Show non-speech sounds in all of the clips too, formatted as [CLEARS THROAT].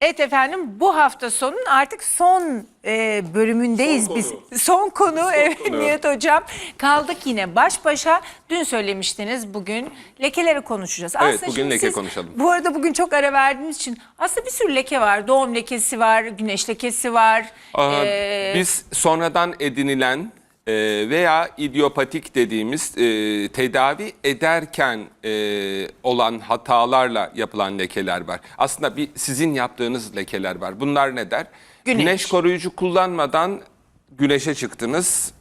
Evet efendim bu hafta sonun artık son e, bölümündeyiz Son biz. konu. Son konu evet konu. Nihat Hocam. Kaldık yine baş başa. Dün söylemiştiniz bugün lekeleri konuşacağız. Evet, bugün şimdi leke siz- konuşalım. Bu arada bugün çok ara verdiğimiz için aslında bir sürü leke var. Doğum lekesi var, güneş lekesi var. Aa, Ee, Biz sonradan edinilen e, veya idiopatik dediğimiz e, tedavi ederken e, olan hatalarla yapılan lekeler var. Aslında bir sizin yaptığınız lekeler var. Bunlar ne der? Güneş. koruyucu kullanmadan güneşe çıktınız.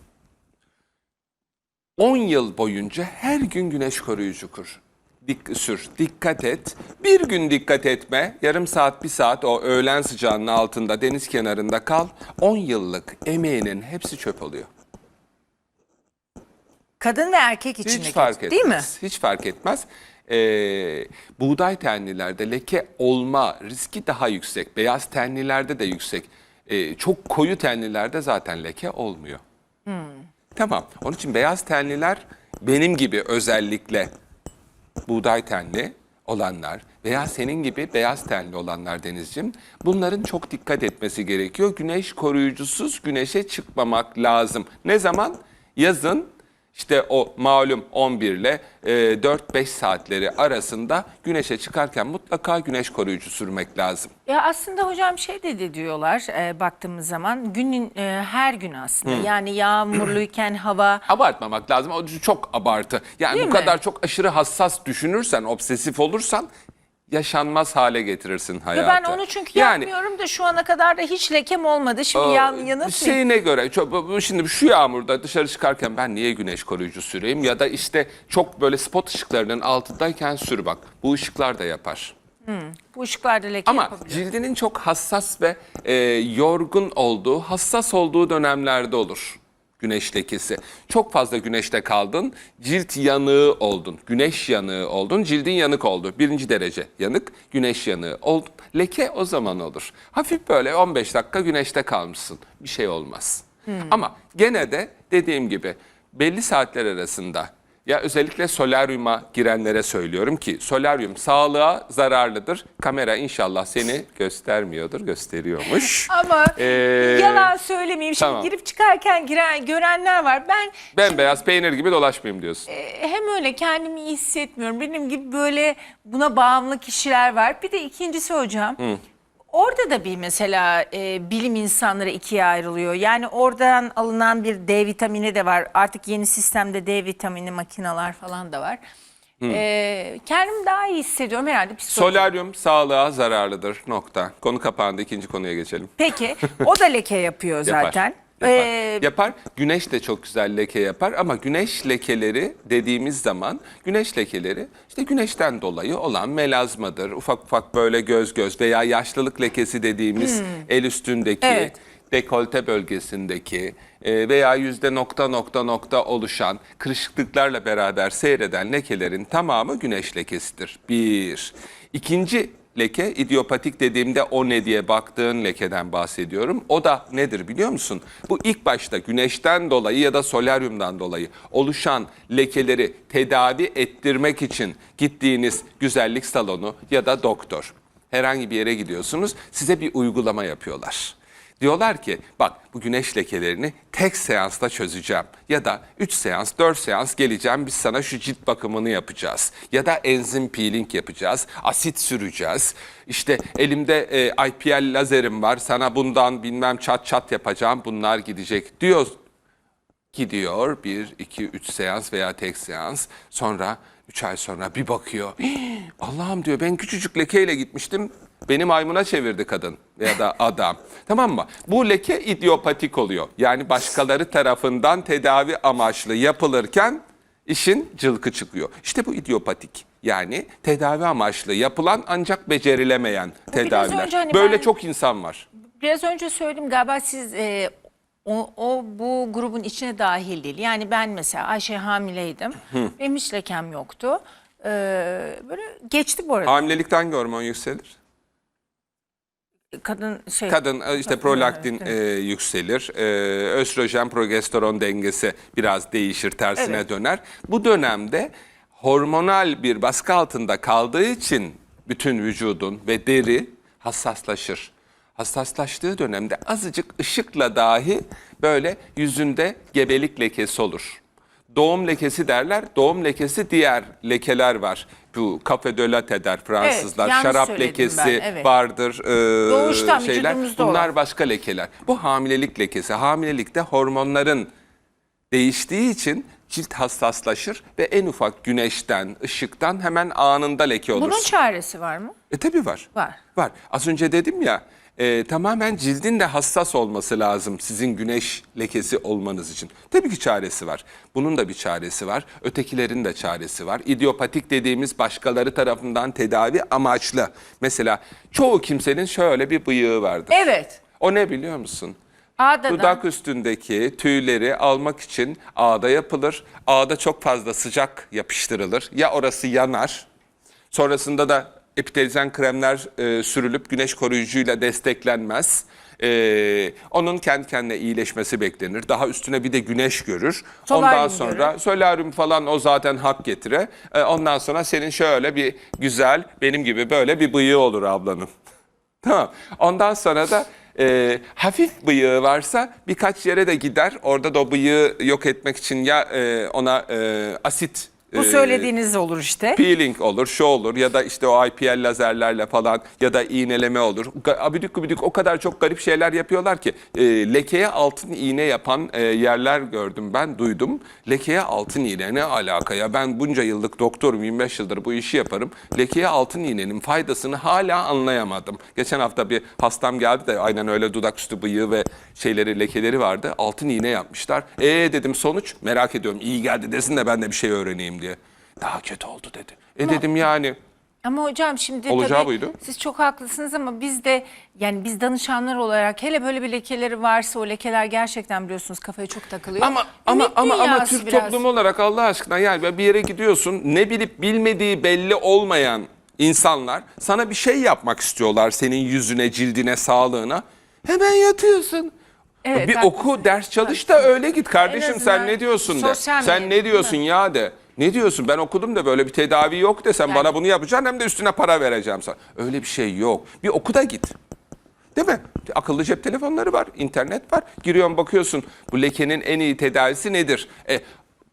10 yıl boyunca her gün güneş koruyucu kur. Dik, sür, dikkat et. Bir gün dikkat etme, yarım saat, bir saat o öğlen sıcağının altında deniz kenarında kal. 10 yıllık emeğinin hepsi çöp oluyor. Kadın ve erkek için Hiç fark etmez. değil mi? Hiç fark etmez. Ee, buğday tenlilerde leke olma riski daha yüksek. Beyaz tenlilerde de yüksek. Ee, çok koyu tenlilerde zaten leke olmuyor. Tamam. Onun için beyaz tenliler benim gibi özellikle buğday tenli olanlar veya senin gibi beyaz tenli olanlar Denizciğim bunların çok dikkat etmesi gerekiyor. Güneş koruyucusuz güneşe çıkmamak lazım. Ne zaman? Yazın işte o malum 11 ile e, 4-5 saatleri arasında güneşe çıkarken mutlaka güneş koruyucu sürmek lazım. Ya aslında hocam şey de, de diyorlar e, baktığımız zaman günün e, her gün aslında yani yağmurluyken [CLEARS THROAT] hava Abartmamak lazım. O çok abartı. Yani Değil bu mi? kadar çok aşırı hassas düşünürsen, obsesif olursan yaşanmaz hale getirirsin hayatı. Ya ben onu çünkü yapmıyorum da şu ana kadar da hiç lekem olmadı. Şimdi yan, yanıltmayayım. Şeyine göre şimdi şu yağmurda dışarı çıkarken ben niye güneş koruyucu süreyim ya da işte çok böyle spot ışıklarının altındayken sür bak. Bu ışıklar da yapar. Bu ışıklarda leke Ama yapabiliyor. cildinin çok hassas ve e, yorgun olduğu, hassas olduğu dönemlerde olur güneş lekesi. Çok fazla güneşte kaldın, cilt yanığı oldun, güneş yanığı oldun, cildin yanık oldu. Birinci derece yanık, güneş yanığı oldun. Leke o zaman olur. Hafif böyle 15 dakika güneşte kalmışsın. Bir şey olmaz. Ama gene de dediğim gibi belli saatler arasında ya özellikle solaryuma girenlere söylüyorum ki solaryum sağlığa zararlıdır. Kamera inşallah seni göstermiyordur, gösteriyormuş. [LAUGHS] Ama Ee, yalan söylemeyeyim. Şimdi tamam. girip çıkarken giren, görenler var. Ben Ben beyaz peynir gibi dolaşmayayım diyorsun. e, hem öyle kendimi iyi hissetmiyorum. Benim gibi böyle buna bağımlı kişiler var. Bir de ikincisi hocam. Orada da bir mesela e, bilim insanları ikiye ayrılıyor. Yani oradan alınan bir D vitamini de var. Artık yeni sistemde D vitamini makineler falan da var. E, kendimi daha iyi hissediyorum herhalde. psikolojik. Solaryum sağlığa zararlıdır. Nokta. Konu kapandı. İkinci konuya geçelim. Peki o da leke yapıyor [LAUGHS] zaten. Yapar. Ee, yapar. Güneş de çok güzel leke yapar ama güneş lekeleri dediğimiz zaman güneş lekeleri işte güneşten dolayı olan melazmadır. Ufak ufak böyle göz göz veya yaşlılık lekesi dediğimiz el üstündeki Hmm. Evet. dekolte bölgesindeki e, veya yüzde nokta nokta nokta oluşan kırışıklıklarla beraber seyreden lekelerin tamamı güneş lekesidir. Bir. İkinci leke idiopatik dediğimde o ne diye baktığın lekeden bahsediyorum. O da nedir biliyor musun? Bu ilk başta güneşten dolayı ya da solaryumdan dolayı oluşan lekeleri tedavi ettirmek için gittiğiniz güzellik salonu ya da doktor. Herhangi bir yere gidiyorsunuz size bir uygulama yapıyorlar. Diyorlar ki bak bu güneş lekelerini tek seansta çözeceğim. Ya da 3 seans, 4 seans geleceğim biz sana şu cilt bakımını yapacağız. Ya da enzim peeling yapacağız, asit süreceğiz. İşte elimde e, IPL lazerim var sana bundan bilmem çat çat yapacağım bunlar gidecek diyor. Gidiyor bir, iki, üç seans veya tek seans. Sonra üç ay sonra bir bakıyor. "Hii, [GASPS] Allah'ım diyor ben küçücük lekeyle gitmiştim. Beni maymuna çevirdi kadın ya da [LAUGHS] adam. tamam mı? Bu leke idiopatik oluyor. Yani başkaları tarafından tedavi amaçlı yapılırken işin cılkı çıkıyor. İşte bu idiopatik. Yani tedavi amaçlı yapılan ancak becerilemeyen tedaviler. önce hani Böyle ben- çok insan var. Biraz önce söyledim galiba siz e, o, o bu grubun içine dahil değil. Yani ben mesela Ayşe hamileydim. Benim hiç lekem yoktu. Ee, böyle geçti bu arada. Hamilelikten hormon yükselir? Kadın şey Kadın e, işte prolaktin e, yükselir. E, östrojen progesteron dengesi biraz değişir, tersine Evet. döner. Bu dönemde hormonal bir baskı altında kaldığı için bütün vücudun ve deri hassaslaşır. Hassaslaştığı dönemde azıcık ışıkla dahi böyle yüzünde gebelik lekesi olur. Doğum lekesi derler. Doğum lekesi diğer lekeler var. Bu kafe de latte der Fransızlar. yanlış Şarap lekesi ben, evet. vardır. Doğuştan şeyler. Bunlar olan. başka lekeler. Bu hamilelik lekesi. Hamilelikte hormonların değiştiği için cilt hassaslaşır ve en ufak güneşten, ışıktan hemen anında leke olur. Bunun çaresi var mı? E tabii var. Var. Var. Az önce dedim ya e, tamamen cildin de hassas olması lazım sizin güneş lekesi olmanız için. Tabii ki çaresi var. Bunun da bir çaresi var. Ötekilerin de çaresi var. İdiopatik dediğimiz başkaları tarafından tedavi amaçlı. Mesela çoğu kimsenin şöyle bir bıyığı vardır. Evet. O ne biliyor musun? Ağdadan. Dudak üstündeki tüyleri almak için ağda yapılır. Ağda çok fazla sıcak yapıştırılır. Ya orası yanar. Sonrasında da epitelizen kremler e, sürülüp güneş koruyucuyla desteklenmez. E, onun kendi kendine iyileşmesi beklenir. Daha üstüne bir de güneş görür. Solaryum ondan sonra solaryum falan o zaten hak getire. E, ondan sonra senin şöyle bir güzel benim gibi böyle bir bıyığı olur ablanın. [LAUGHS] Tamam. Ondan sonra da e, hafif bıyığı varsa birkaç yere de gider. Orada da o bıyığı yok etmek için ya e, ona e, asit Bu e, söylediğiniz olur işte. peeling olur, şu olur ya da işte o IPL lazerlerle falan ya da iğneleme olur. Ga- Abidik gubidik o kadar çok garip şeyler yapıyorlar ki e, lekeye altın iğne yapan e, yerler gördüm ben, duydum. Lekeye altın iğne ne alaka ya ben bunca yıllık doktorum 25 yıldır bu işi yaparım. Lekeye altın iğnenin faydasını hala anlayamadım. Geçen hafta bir hastam geldi de aynen öyle dudak üstü bıyığı ve şeyleri lekeleri vardı. Altın iğne yapmışlar. E dedim sonuç merak ediyorum iyi geldi desin de ben de bir şey öğreneyim diye. Daha kötü oldu dedi. E dedim yani Ama hocam şimdi Olacağı tabii buydu. siz çok haklısınız ama biz de yani biz danışanlar olarak hele böyle bir lekeleri varsa o lekeler gerçekten biliyorsunuz kafaya çok takılıyor. ama ama Ümit ama ama dünyası Türk biraz. toplumu olarak Allah aşkına yani bir yere gidiyorsun ne bilip bilmediği belli olmayan insanlar sana bir şey yapmak istiyorlar senin yüzüne, cildine, sağlığına. Hemen yatıyorsun. Evet, bir haklısın. oku, ders çalış da öyle git kardeşim azından sen ne diyorsun de. sosyal Sen ne diyorsun ya de. Ne diyorsun ben okudum da böyle bir tedavi yok desem bana bunu yapacaksın hem de üstüne para vereceğim sana. Öyle bir şey yok. Bir oku da git. Değil mi? Akıllı cep telefonları var, internet var. Giriyorsun bakıyorsun bu lekenin en iyi tedavisi nedir? E,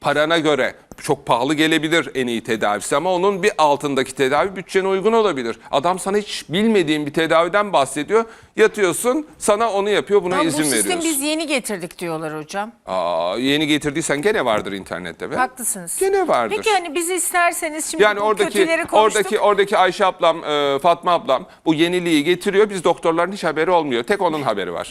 parana göre çok pahalı gelebilir en iyi tedavisi ama onun bir altındaki tedavi bütçene uygun olabilir. Adam sana hiç bilmediğin bir tedaviden bahsediyor. Yatıyorsun sana onu yapıyor buna Ama izin bu sistemi veriyorsun. biz yeni getirdik diyorlar hocam. Aa, yeni getirdiysen gene vardır internette be. Haklısınız. Gene vardır. Peki hani bizi isterseniz şimdi Yani oradaki kötüleri konuştuk. oradaki oradaki Ayşe ablam, e, Fatma ablam bu yeniliği getiriyor. Biz doktorların hiç haberi olmuyor. Tek onun haberi var.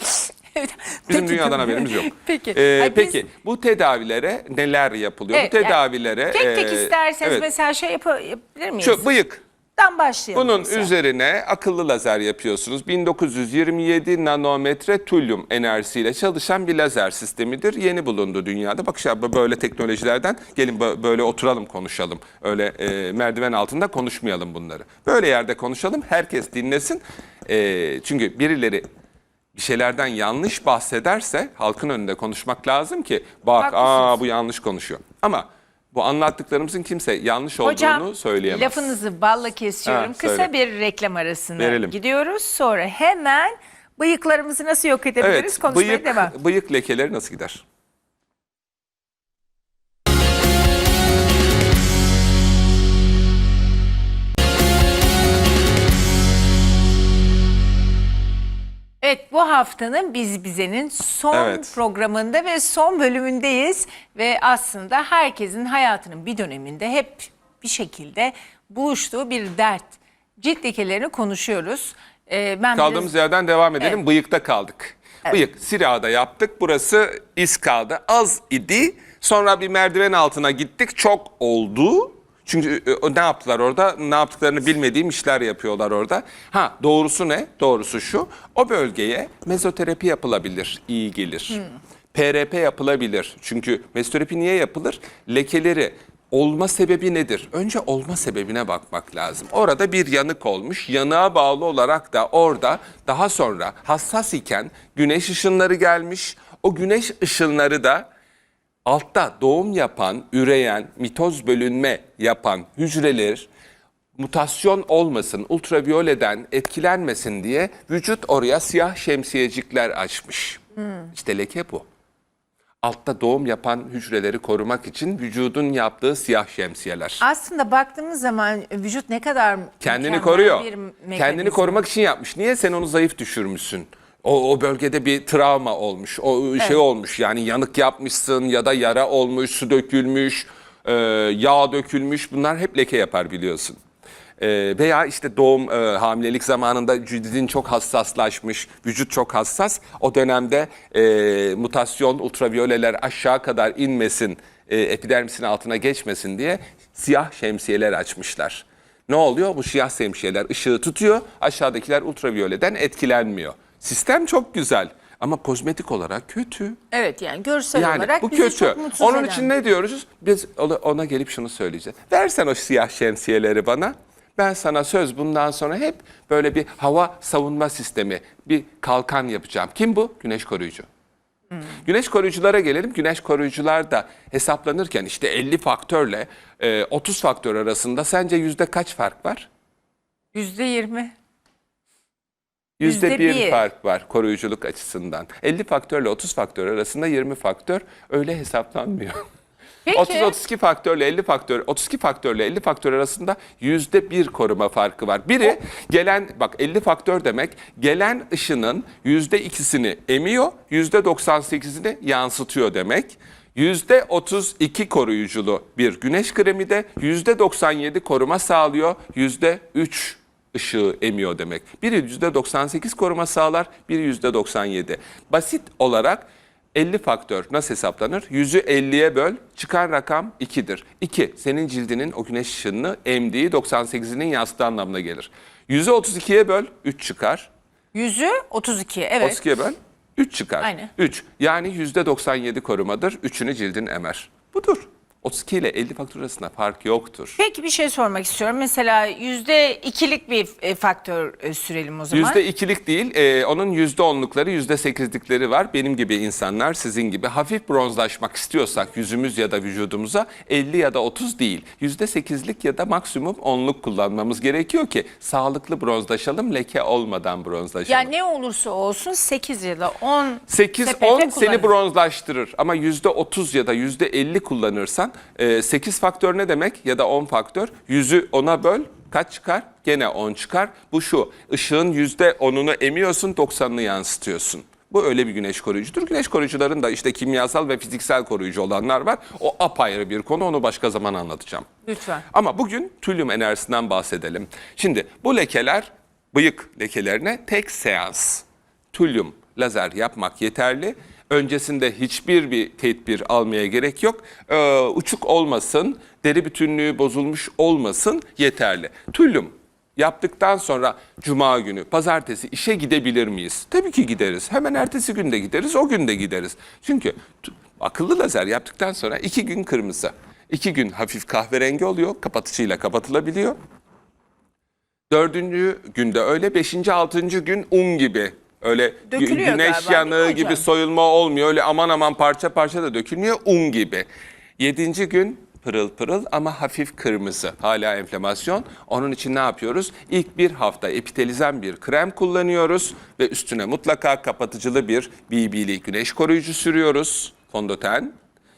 [LAUGHS] Evet. Bizim Peki, dünyadan haberimiz yok. [LAUGHS] Peki. Ee, Ay, biz- peki bu tedavilere neler yapılıyor? Evet, bu tedavilere yani tek tek e, isterseniz evet. mesela şey yapa- yapabilir miyiz? şu bıyık. Dan başlayalım. Bunun mesela. üzerine akıllı lazer yapıyorsunuz. 1927 nanometre tulyum enerjisiyle çalışan bir lazer sistemidir. Yeni bulundu dünyada. Bak işte böyle teknolojilerden gelin bö- böyle oturalım konuşalım. Öyle e, merdiven altında konuşmayalım bunları. Böyle yerde konuşalım. Herkes dinlesin. E, çünkü birileri bir şeylerden yanlış bahsederse halkın önünde konuşmak lazım ki bak Haklısınız. aa bu yanlış konuşuyor. Ama bu anlattıklarımızın kimse yanlış olduğunu Hocam söyleyemez. lafınızı balla kesiyorum. Ha, Kısa söyle. bir reklam arasına Verelim. gidiyoruz. Sonra hemen bıyıklarımızı nasıl yok edebiliriz Evet, konuşmaya bıyık, devam. bıyık lekeleri nasıl gider? Evet bu haftanın Biz Bize'nin son Evet. programında ve son bölümündeyiz. Ve aslında herkesin hayatının bir döneminde hep bir şekilde buluştuğu bir dert. Cilt lekelerini konuşuyoruz. Ee, ben Kaldığımız biraz- yerden devam edelim. Bıyıkta kaldık. Bıyık sirada yaptık. Burası iz kaldı. Az idi. Sonra bir merdiven altına gittik. Çok oldu. Çünkü e, ne yaptılar orada? Ne yaptıklarını bilmediğim işler yapıyorlar orada. Ha doğrusu ne? Doğrusu şu. O bölgeye mezoterapi yapılabilir. iyi gelir. PRP yapılabilir. Çünkü mezoterapi niye yapılır? Lekeleri Olma sebebi nedir? Önce olma sebebine bakmak lazım. Orada bir yanık olmuş. Yanığa bağlı olarak da orada daha sonra hassas iken güneş ışınları gelmiş. O güneş ışınları da altta doğum yapan, üreyen, mitoz bölünme yapan hücreler mutasyon olmasın, ultraviyoleden etkilenmesin diye vücut oraya siyah şemsiyecikler açmış. İşte leke bu. Altta doğum yapan hücreleri korumak için vücudun yaptığı siyah şemsiyeler. Aslında baktığımız zaman vücut ne kadar Kendini koruyor. Kendini korumak için yapmış. Niye sen onu zayıf düşürmüşsün? O, o bölgede bir travma olmuş, o şey olmuş yani yanık yapmışsın ya da yara olmuş, su dökülmüş, e, yağ dökülmüş bunlar hep leke yapar biliyorsun. E, veya işte doğum, e, hamilelik zamanında cildin çok hassaslaşmış, vücut çok hassas. O dönemde e, mutasyon, ultraviyoleler aşağı kadar inmesin, e, epidermisin altına geçmesin diye siyah şemsiyeler açmışlar. Ne oluyor? Bu siyah şemsiyeler ışığı tutuyor, aşağıdakiler ultraviyoleden etkilenmiyor. Sistem çok güzel ama kozmetik olarak kötü. Evet yani görsel Yani olarak bu bizi kötü. çok mutsuz Onun eden. için ne diyoruz? Biz ona- gelip şunu söyleyeceğiz. Versen o siyah şemsiyeleri bana. Ben sana söz bundan sonra hep böyle bir hava savunma sistemi, bir kalkan yapacağım. Kim bu? Güneş koruyucu. Güneş koruyuculara gelelim. Güneş koruyucular da hesaplanırken işte 50 faktörle e, 30 faktör arasında sence yüzde kaç fark var? Yüzde yirmi. Yüzde bir fark var koruyuculuk açısından. 50 faktörle 30 faktör arasında 20 faktör öyle hesaplanmıyor. Peki. 30-32 faktörle 50 faktör, 32 faktörle 50 faktör arasında yüzde bir koruma farkı var. Biri gelen, bak 50 faktör demek, gelen ışının yüzde ikisini emiyor, yüzde 98'ini yansıtıyor demek. Yüzde 32 koruyuculu bir güneş kremi de yüzde 97 koruma sağlıyor, yüzde 3 ışığı emiyor demek. Biri %98 koruma sağlar, biri %97. Basit olarak 50 faktör nasıl hesaplanır? 100'ü 50'ye böl, çıkan rakam 2'dir. 2, senin cildinin o güneş ışınını emdiği 98'inin yansıtığı anlamına gelir. 100'ü 32'ye böl, 3 çıkar. Yüzü 32 evet. 32'ye böl, 3 çıkar. Aynen. 3, yani %97 korumadır, 3'ünü cildin emer. Budur. 32 ile 50 faktör arasında fark yoktur. Peki bir şey sormak istiyorum. Mesela yüzde ikilik bir e, faktör e, sürelim o zaman. Yüzde ikilik değil, e, onun yüzde onlukları, yüzde sekizlikleri var. Benim gibi insanlar, sizin gibi hafif bronzlaşmak istiyorsak yüzümüz ya da vücudumuza 50 ya da 30 değil, yüzde sekizlik ya da maksimum onluk kullanmamız gerekiyor ki sağlıklı bronzlaşalım, leke olmadan bronzlaşalım. Yani ne olursa olsun 8 ya da 10 8-10 sepete seni bronzlaştırır ama %30 ya da %50 kullanırsan e, 8 faktör ne demek ya da 10 faktör 100'ü 10'a böl kaç çıkar? Gene 10 çıkar. Bu şu ışığın %10'unu emiyorsun 90'ını yansıtıyorsun. Bu öyle bir güneş koruyucudur. Güneş koruyucuların da işte kimyasal ve fiziksel koruyucu olanlar var. O apayrı bir konu onu başka zaman anlatacağım. Lütfen. Ama bugün tülüm enerjisinden bahsedelim. Şimdi bu lekeler bıyık lekelerine tek seans tülüm lazer yapmak yeterli. Öncesinde hiçbir bir tedbir almaya gerek yok. Ee, uçuk olmasın, deri bütünlüğü bozulmuş olmasın yeterli. Tülüm yaptıktan sonra cuma günü, pazartesi işe gidebilir miyiz? Tabii ki gideriz. Hemen ertesi günde gideriz, o gün de gideriz. Çünkü akıllı lazer yaptıktan sonra iki gün kırmızı, iki gün hafif kahverengi oluyor, kapatıcıyla kapatılabiliyor. Dördüncü günde öyle, beşinci, altıncı gün un gibi. Öyle Dökülüyor güneş galiba, yanığı hocam? gibi soyulma olmuyor. Öyle aman aman parça parça da dökülmüyor. Un gibi. Yedinci gün pırıl pırıl ama hafif kırmızı. Hala enflamasyon. Onun için ne yapıyoruz? İlk bir hafta epitelizen bir krem kullanıyoruz ve üstüne mutlaka kapatıcılı bir BB'li güneş koruyucu sürüyoruz. Fondöten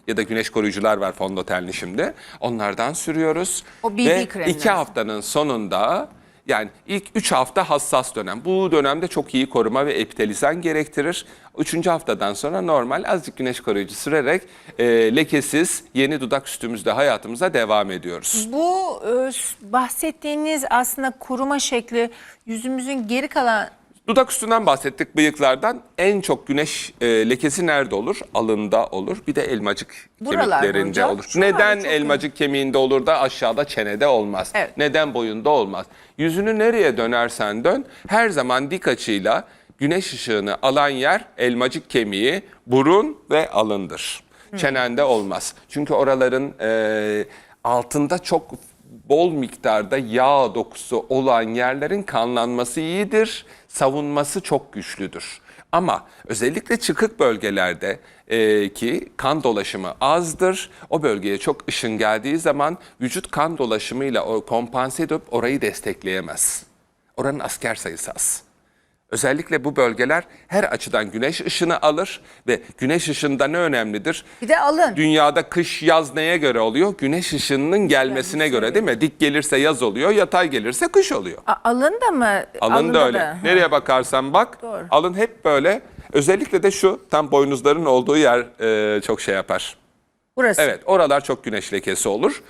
ya da güneş koruyucular var fondötenli şimdi. Onlardan sürüyoruz. O BB ve iki haftanın sonunda yani ilk 3 hafta hassas dönem. Bu dönemde çok iyi koruma ve epitelizen gerektirir. 3. haftadan sonra normal azıcık güneş koruyucu sürerek e, lekesiz yeni dudak üstümüzde hayatımıza devam ediyoruz. Bu e, bahsettiğiniz aslında kuruma şekli yüzümüzün geri kalan Dudak üstünden bahsettik bıyıklardan. En çok güneş e, lekesi nerede olur? Alında olur. Bir de elmacık Buralarda kemiklerinde hocam. olur. Şuralarda Neden çok elmacık kemiğinde olur da aşağıda çenede olmaz? Evet. Neden boyunda olmaz? Yüzünü nereye dönersen dön her zaman dik açıyla güneş ışığını alan yer elmacık kemiği, burun ve alındır. Çenende olmaz. Çünkü oraların e, altında çok bol miktarda yağ dokusu olan yerlerin kanlanması iyidir, savunması çok güçlüdür. Ama özellikle çıkık bölgelerde e, ki kan dolaşımı azdır. O bölgeye çok ışın geldiği zaman vücut kan dolaşımıyla kompanse edip orayı destekleyemez. Oranın asker sayısı az. Özellikle bu bölgeler her açıdan güneş ışını alır ve güneş ışığında ne önemlidir? Bir de alın. Dünyada kış yaz neye göre oluyor? Güneş ışınının gelmesine göre değil mi? Dik gelirse yaz oluyor, yatay gelirse kış oluyor. A- alın da mı? Alın da öyle. Ha. Nereye bakarsan bak, Doğru. alın hep böyle. Özellikle de şu tam boynuzların olduğu yer e, çok şey yapar. Burası. Evet, oralar çok güneş lekesi olur.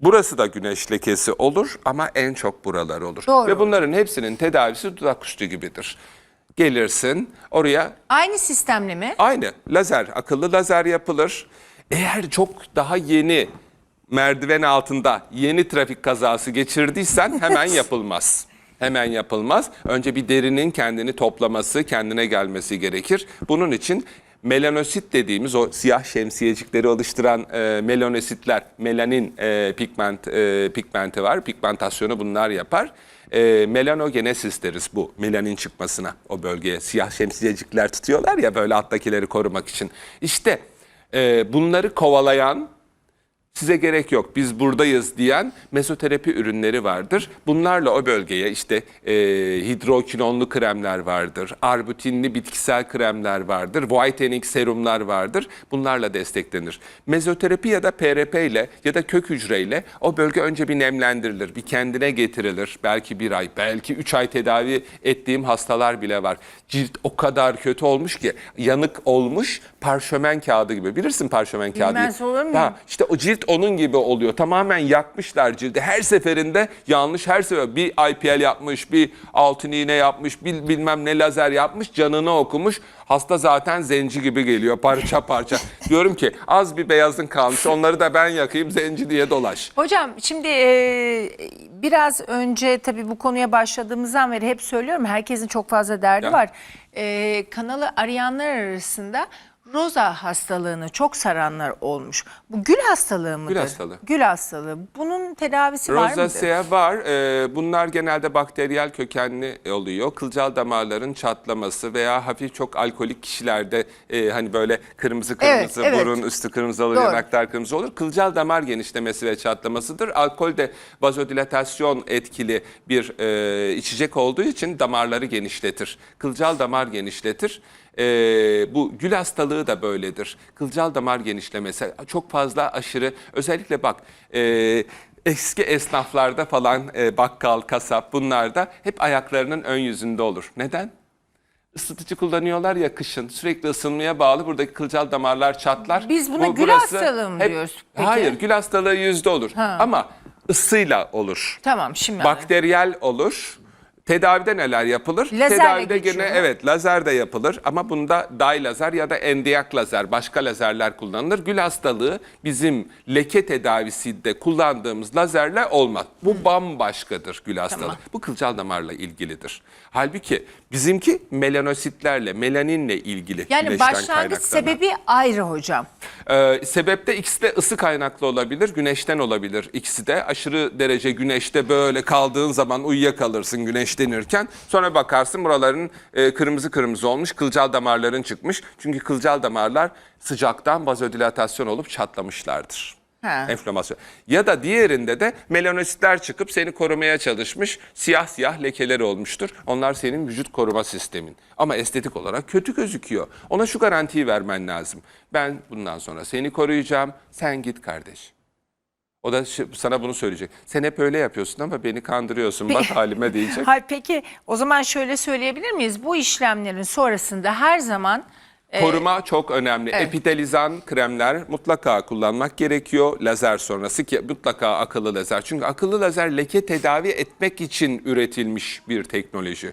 Burası da güneş lekesi olur ama en çok buralar olur. Doğru. Ve bunların hepsinin tedavisi dudak üstü gibidir. Gelirsin oraya Aynı sistemle mi? Aynı lazer, akıllı lazer yapılır. Eğer çok daha yeni merdiven altında yeni trafik kazası geçirdiysen hemen [LAUGHS] yapılmaz. Hemen yapılmaz. Önce bir derinin kendini toplaması, kendine gelmesi gerekir. Bunun için melanosit dediğimiz o siyah şemsiyecikleri oluşturan e, melanositler, melanin e, pigment e, pigmenti var. Pigmentasyonu bunlar yapar. E, melanogenesis deriz bu melanin çıkmasına o bölgeye. Siyah şemsiyecikler tutuyorlar ya böyle alttakileri korumak için. İşte e, bunları kovalayan size gerek yok biz buradayız diyen mezoterapi ürünleri vardır. Bunlarla o bölgeye işte e, hidrokinonlu kremler vardır, arbutinli bitkisel kremler vardır, whitening serumlar vardır. Bunlarla desteklenir. Mezoterapi ya da PRP ile ya da kök hücreyle o bölge önce bir nemlendirilir, bir kendine getirilir. Belki bir ay, belki üç ay tedavi ettiğim hastalar bile var. Cilt o kadar kötü olmuş ki yanık olmuş parşömen kağıdı gibi. Bilirsin parşömen kağıdı. Bilmez olur muyum? Ha, işte o cilt onun gibi oluyor. Tamamen yakmışlar cildi. Her seferinde yanlış her sefer bir IPL yapmış, bir altın iğne yapmış, bil, bilmem ne lazer yapmış, canını okumuş. Hasta zaten zenci gibi geliyor parça parça. [LAUGHS] Diyorum ki az bir beyazın kalmış onları da ben yakayım zenci diye dolaş. Hocam şimdi e, biraz önce tabii bu konuya başladığımızdan beri hep söylüyorum herkesin çok fazla derdi Ya. var. E, kanalı arayanlar arasında roza hastalığını çok saranlar olmuş. Bu gül hastalığı mıdır? Gül hastalığı. Gül hastalığı. Bunun tedavisi var mıdır? Rozasea var. Ee, bunlar genelde bakteriyel kökenli oluyor. Kılcal damarların çatlaması veya hafif çok alkolik kişilerde e, hani böyle kırmızı kırmızı Evet, evet. burun üstü kırmızı olur, Doğru. yanaklar kırmızı olur. Kılcal damar genişlemesi ve çatlamasıdır. Alkol de vazodilatasyon etkili bir e, içecek olduğu için damarları genişletir. Kılcal damar genişletir. Ee, bu gül hastalığı da böyledir. Kılcal damar genişlemesi çok fazla aşırı özellikle bak e, eski esnaflarda falan e, bakkal, kasap bunlarda hep ayaklarının ön yüzünde olur. Neden? Isıtıcı kullanıyorlar ya kışın sürekli ısınmaya bağlı buradaki kılcal damarlar çatlar. Biz buna gül hastalığı mı diyoruz peki? Hayır gül hastalığı yüzde olur ama ısıyla olur. Tamam şimdi Bakteriyel olur. Tedavide neler yapılır? Lazerle Tedavide geçiyor gene mu? evet lazer de yapılır ama bunda day lazer ya da endiyak lazer başka lazerler kullanılır. Gül hastalığı bizim leke tedavisinde kullandığımız lazerle olmaz. Bu bambaşkadır gül hastalığı. Bu kılcal damarla ilgilidir. Halbuki bizimki melanositlerle, melaninle ilgili. yani güneşten başlangıç kaynaklanan. sebebi ayrı hocam. Ee, sebep de ikisi de ısı kaynaklı olabilir, güneşten olabilir. İkisi de aşırı derece güneşte böyle kaldığın zaman uyuyakalırsın güneşlenirken. Sonra bakarsın buraların e, kırmızı kırmızı olmuş, kılcal damarların çıkmış. Çünkü kılcal damarlar sıcaktan vazodilatasyon olup çatlamışlardır. Ha. Enflamasyon. Ya da diğerinde de melanositler çıkıp seni korumaya çalışmış, siyah siyah lekeler olmuştur. Onlar senin vücut koruma sistemin. Ama estetik olarak kötü gözüküyor. Ona şu garantiyi vermen lazım. Ben bundan sonra seni koruyacağım, sen git kardeş. O da şi- sana bunu söyleyecek. Sen hep öyle yapıyorsun ama beni kandırıyorsun. Bak halime diyecek. [LAUGHS] Hayır peki o zaman şöyle söyleyebilir miyiz? Bu işlemlerin sonrasında her zaman Koruma çok önemli. evet. Epitelizan kremler mutlaka kullanmak gerekiyor. Lazer sonrası ki mutlaka akıllı lazer. Çünkü akıllı lazer leke tedavi etmek için üretilmiş bir teknoloji.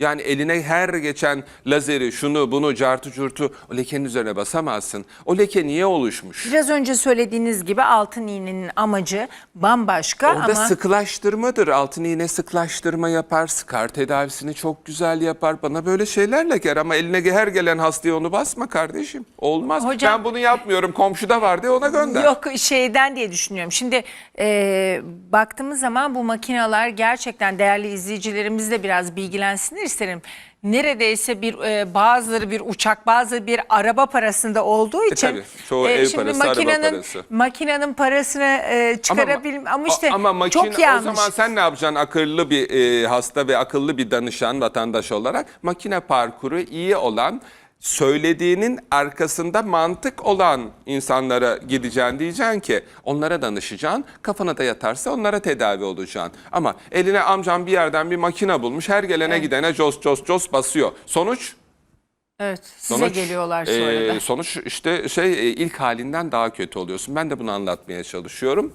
Yani eline her geçen lazeri, şunu, bunu, cartı curtu o lekenin üzerine basamazsın. O leke niye oluşmuş? biraz önce söylediğiniz gibi altın iğnenin amacı bambaşka Orada ama sıkılaştırmadır. Altın iğne sıklaştırma yapar. Skar tedavisini çok güzel yapar. Bana böyle şeylerle gel ama eline her gelen hastaya onu basma kardeşim. Olmaz. Hocam- Ben bunu yapmıyorum. Komşuda var diye ona gönder. Yok şeyden diye düşünüyorum. Şimdi e, baktığımız zaman bu makineler gerçekten değerli izleyicilerimiz de biraz bilgilensinler isterim. Neredeyse bir e, bazıları bir uçak, bazıları bir araba parasında olduğu için. E, tabii, çoğu ev şimdi parası, araba makinenin, parası. Makinenin parasını e, çıkarabilm ama, işte ama makine, çok yanlış. O zaman sen ne yapacaksın akıllı bir e, hasta ve akıllı bir danışan vatandaş olarak? Makine parkuru iyi olan söylediğinin arkasında mantık olan insanlara gideceksin diyeceksin ki onlara danışacaksın kafana da yatarsa onlara tedavi olacaksın. Ama eline amcam bir yerden bir makine bulmuş her gelene gidene cos cos cos basıyor. Sonuç Evet, size Sonuç, geliyorlar sonra e, da. Sonuç işte şey ilk halinden daha kötü oluyorsun. Ben de bunu anlatmaya çalışıyorum.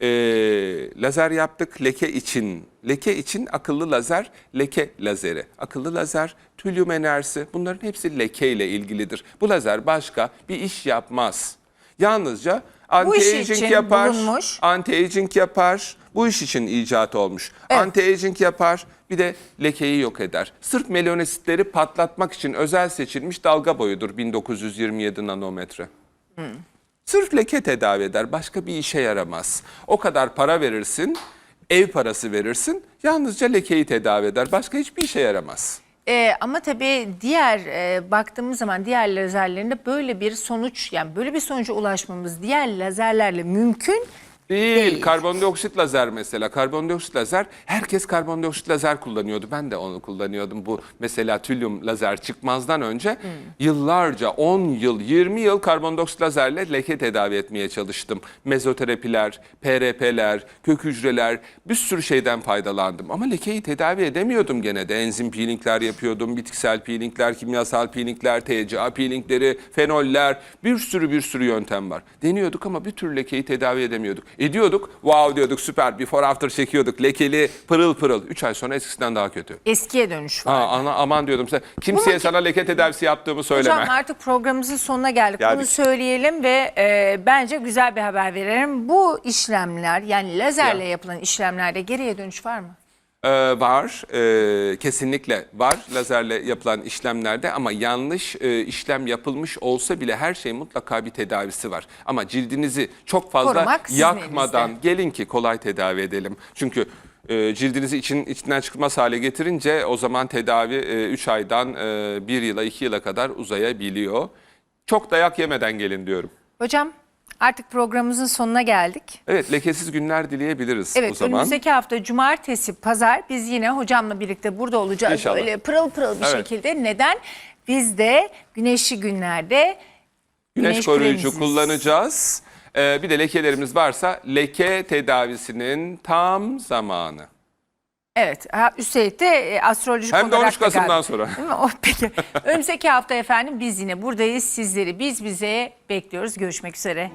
E, lazer yaptık leke için. Leke için akıllı lazer, leke lazeri. Akıllı lazer, tülyum enerjisi bunların hepsi leke ile ilgilidir. Bu lazer başka bir iş yapmaz. Yalnızca anti-aging yapar, bulunmuş. anti-aging yapar. Bu iş için icat olmuş. Anti-aging yapar, bir de lekeyi yok eder. Sırf melanositleri patlatmak için özel seçilmiş dalga boyudur 1927 nanometre. Sırf leke tedavi eder, başka bir işe yaramaz. O kadar para verirsin, ev parası verirsin, yalnızca lekeyi tedavi eder, başka hiçbir işe yaramaz. Ee, ama tabii diğer e, baktığımız zaman diğer lazerlerinde böyle bir sonuç yani böyle bir sonuca ulaşmamız diğer lazerlerle mümkün Değil. Değil. Karbondioksit lazer mesela. Karbondioksit lazer herkes karbondioksit lazer kullanıyordu. Ben de onu kullanıyordum. Bu mesela tülyum lazer çıkmazdan önce yıllarca 10 yıl 20 yıl karbondioksit lazerle leke tedavi etmeye çalıştım. Mezoterapiler, PRP'ler, kök hücreler bir sürü şeyden faydalandım. Ama lekeyi tedavi edemiyordum gene de. Enzim peelingler yapıyordum. Bitkisel peelingler, kimyasal peelingler, TCA peelingleri, fenoller bir sürü bir sürü yöntem var. Deniyorduk ama bir türlü lekeyi tedavi edemiyorduk. Ediyorduk, wow diyorduk süper before after çekiyorduk. Lekeli pırıl pırıl. 3 ay sonra eskisinden daha kötü. eskiye dönüş var. Ha, ana, aman diyordum size. Kimseye Bunu- sana leke tedavisi yaptığımı söyleme. Hocam artık programımızın sonuna geldik. Geldik. Bunu söyleyelim ve e, bence güzel bir haber verelim. Bu işlemler yani lazerle Ya. yapılan işlemlerde geriye dönüş var mı? Ee, var, ee, kesinlikle var lazerle yapılan işlemlerde ama yanlış ee, işlem yapılmış olsa bile her şey mutlaka bir tedavisi var. Ama cildinizi çok fazla Korumak sizin yakmadan elinizde. gelin ki kolay tedavi edelim. Çünkü ee, cildinizi için içinden çıkmaz hale getirince o zaman tedavi 3 aydan 1 yıla 2 yıla kadar uzayabiliyor. Çok dayak yemeden gelin diyorum. Hocam artık programımızın sonuna geldik. Evet lekesiz günler dileyebiliriz Evet o zaman. önümüzdeki hafta cumartesi, pazar biz yine hocamla birlikte burada olacağız. İnşallah. Böyle pırıl pırıl bir Evet. şekilde. Neden? Biz de güneşli günlerde Güneş, güneş koruyucu kullanacağız. Ee, bir de lekelerimiz varsa leke tedavisinin tam zamanı. Evet, üstelik de e, astrolojik Hem de olarak 13 Kasım'dan galiba. sonra. Değil mi? [LAUGHS] O, peki. Önümüzdeki hafta efendim biz yine buradayız. Sizleri biz bize bekliyoruz. Görüşmek üzere.